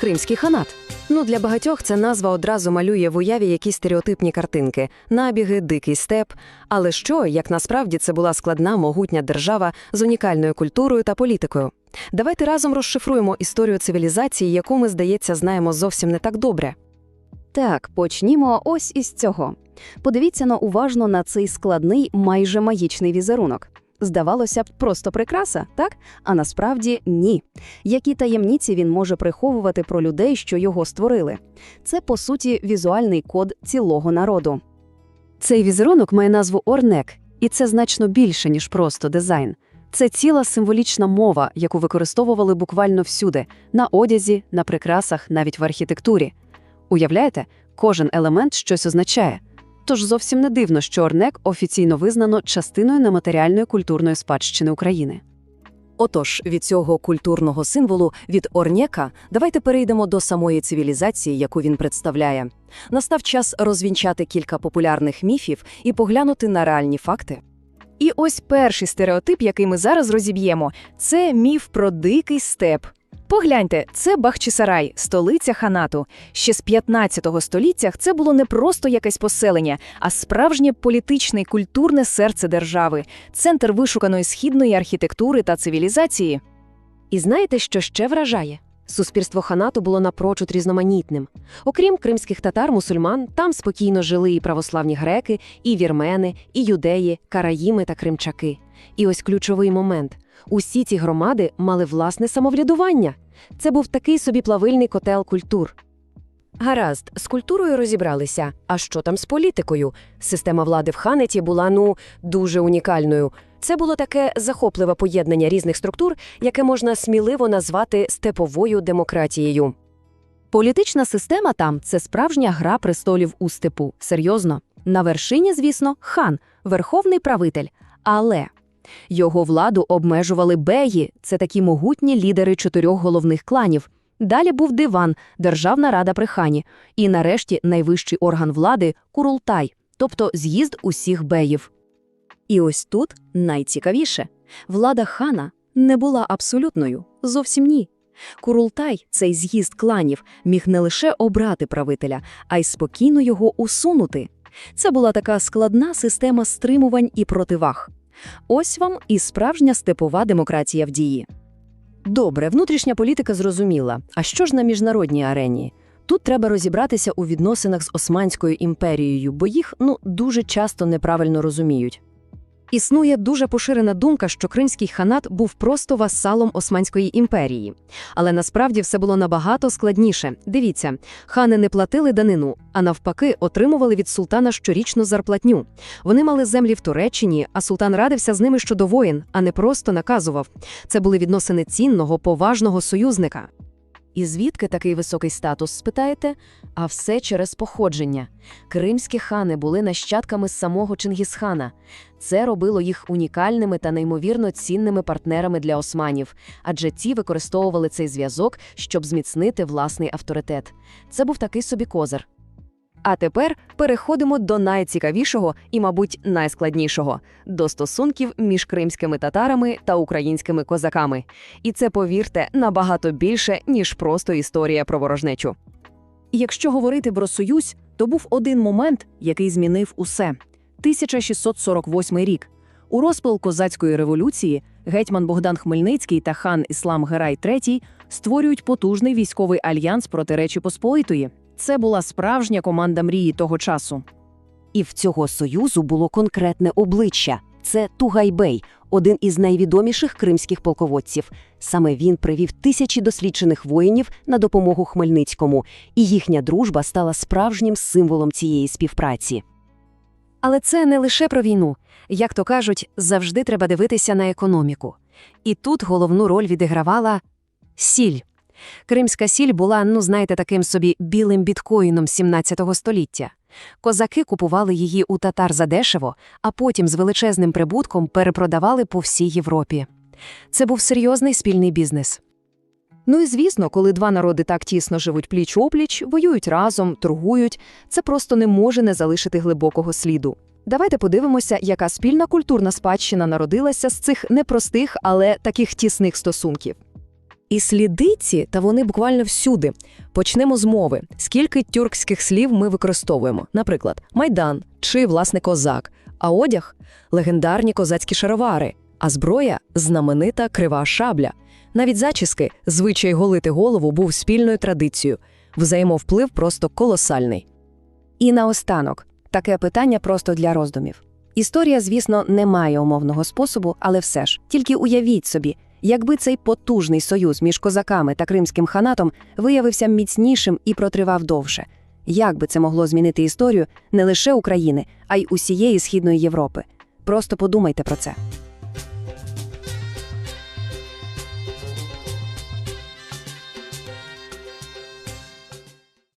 Кримський ханат. Ну, для багатьох ця назва одразу малює в уяві якісь стереотипні картинки, набіги, дикий степ. Але що, як насправді це була складна, могутня держава з унікальною культурою та політикою? Давайте разом розшифруємо історію цивілізації, яку ми, здається, знаємо зовсім не так добре. Так, почнімо ось із цього. Подивіться на уважно на цей складний, майже магічний візерунок. Здавалося б, просто прикраса, так? А насправді ні. Які таємниці він може приховувати про людей, що його створили? Це, по суті, візуальний код цілого народу. Цей візерунок має назву Орнек, і це значно більше, ніж просто дизайн. Це ціла символічна мова, яку використовували буквально всюди на одязі, на прикрасах, навіть в архітектурі. Уявляєте, кожен елемент щось означає. Тож зовсім не дивно, що Орнек офіційно визнано частиною нематеріальної культурної спадщини України. Отож, від цього культурного символу, від Орнєка, давайте перейдемо до самої цивілізації, яку він представляє. Настав час розвінчати кілька популярних міфів і поглянути на реальні факти. І ось перший стереотип, який ми зараз розіб'ємо, це міф про дикий степ. Погляньте, це Бахчисарай, столиця ханату. Ще з 15 століття це було не просто якесь поселення, а справжнє політичне і культурне серце держави, центр вишуканої східної архітектури та цивілізації. І знаєте, що ще вражає? Суспільство ханату було напрочуд різноманітним. Окрім кримських татар, мусульман, там спокійно жили і православні греки, і вірмени, і юдеї, караїми та кримчаки. І ось ключовий момент: усі ці громади мали власне самоврядування. Це був такий собі плавильний котел культур. Гаразд, з культурою розібралися. А що там з політикою? Система влади в ханеті була ну дуже унікальною. Це було таке захопливе поєднання різних структур, яке можна сміливо назвати степовою демократією. Політична система там це справжня гра престолів у степу. Серйозно. На вершині, звісно, хан, верховний правитель. Але його владу обмежували беї, це такі могутні лідери чотирьох головних кланів. Далі був диван, Державна рада при хані, і нарешті найвищий орган влади курултай, тобто з'їзд усіх беїв. І ось тут найцікавіше влада хана не була абсолютною, зовсім ні. Курултай, цей з'їзд кланів, міг не лише обрати правителя, а й спокійно його усунути. Це була така складна система стримувань і противаг. Ось вам і справжня степова демократія в дії. Добре, внутрішня політика зрозуміла. А що ж на міжнародній арені? Тут треба розібратися у відносинах з Османською імперією, бо їх ну дуже часто неправильно розуміють. Існує дуже поширена думка, що Кримський ханат був просто васалом Османської імперії. Але насправді все було набагато складніше. Дивіться, хани не платили данину, а навпаки, отримували від султана щорічну зарплатню. Вони мали землі в Туреччині, а султан радився з ними щодо воїн, а не просто наказував. Це були відносини цінного, поважного союзника. І звідки такий високий статус, спитаєте? А все через походження. Кримські хани були нащадками самого Чингісхана. Це робило їх унікальними та неймовірно цінними партнерами для османів, адже ті використовували цей зв'язок, щоб зміцнити власний авторитет. Це був такий собі козир. А тепер переходимо до найцікавішого і, мабуть, найскладнішого до стосунків між кримськими татарами та українськими козаками. І це, повірте, набагато більше, ніж просто історія про ворожнечу. Якщо говорити про союз, то був один момент, який змінив усе 1648 рік. У розпал козацької революції гетьман Богдан Хмельницький та хан Іслам Герай III створюють потужний військовий альянс проти Речі Посполитої. Це була справжня команда мрії того часу. І в цього союзу було конкретне обличчя. Це Тугайбей, один із найвідоміших кримських полководців. Саме він привів тисячі досліджених воїнів на допомогу Хмельницькому, і їхня дружба стала справжнім символом цієї співпраці. Але це не лише про війну. Як то кажуть, завжди треба дивитися на економіку. І тут головну роль відігравала сіль. Кримська сіль була, ну знаєте, таким собі білим біткоїном 17 століття. Козаки купували її у татар задешево, а потім з величезним прибутком перепродавали по всій Європі. Це був серйозний спільний бізнес. Ну і звісно, коли два народи так тісно живуть пліч опліч, воюють разом, торгують, це просто не може не залишити глибокого сліду. Давайте подивимося, яка спільна культурна спадщина народилася з цих непростих, але таких тісних стосунків. І сліди ці, та вони буквально всюди. Почнемо з мови. Скільки тюркських слів ми використовуємо? Наприклад, майдан чи власне козак, а одяг легендарні козацькі шаровари, а зброя знаменита крива шабля. Навіть зачіски, звичай голити голову був спільною традицією. Взаємовплив просто колосальний. І наостанок, таке питання просто для роздумів. Історія, звісно, не має умовного способу, але все ж, тільки уявіть собі, якби цей потужний союз між козаками та кримським ханатом виявився міцнішим і протривав довше. Як би це могло змінити історію не лише України, а й усієї Східної Європи? Просто подумайте про це.